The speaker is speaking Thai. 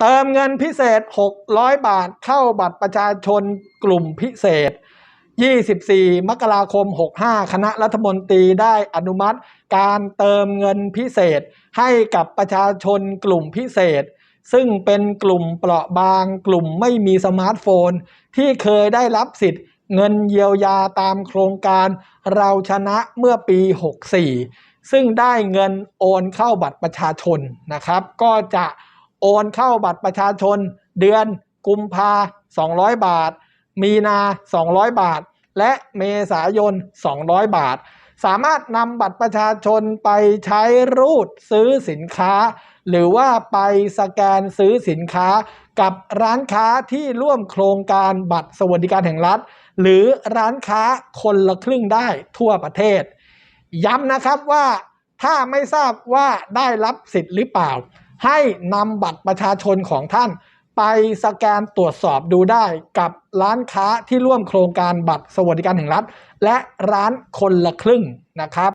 เติมเงินพิเศษ 600 บาทเข้าบัตรประชาชนกลุ่มพิเศษ 24 มกราคม 65 คณะรัฐมนตรีได้อนุมัติ การเติมเงินพิเศษให้กับประชาชนกลุ่มพิเศษ ซึ่งเป็นกลุ่มเปราะบางกลุ่มไม่มีสมาร์ทโฟน ที่เคยได้รับสิทธิ์เงินเยียวยาตามโครงการเราชนะเมื่อปี 64 ซึ่งได้เงินโอนเข้าบัตรประชาชนนะครับ ก็จะ โอนเข้าบัตรประชาชน เดือนกุมภา200 บาท มีนา 200 บาท และเมษายน 200 บาท สามารถนำบัตรประชาชนไปใช้รูดซื้อสินค้า หรือว่าไปสแกนซื้อสินค้ากับร้านค้าที่ร่วมโครงการบัตรสวัสดิการแห่งรัฐ หรือร้านค้าคนละครึ่งได้ทั่วประเทศ ย้ำนะครับว่าถ้าไม่ทราบว่าได้รับสิทธิ์หรือเปล่า ให้นำบัตรประชาชนของท่าน ไปสแกนตรวจสอบดูได้กับร้านค้าที่ร่วมโครงการบัตรสวัสดิการแห่งรัฐ และร้านคนละครึ่งนะครับ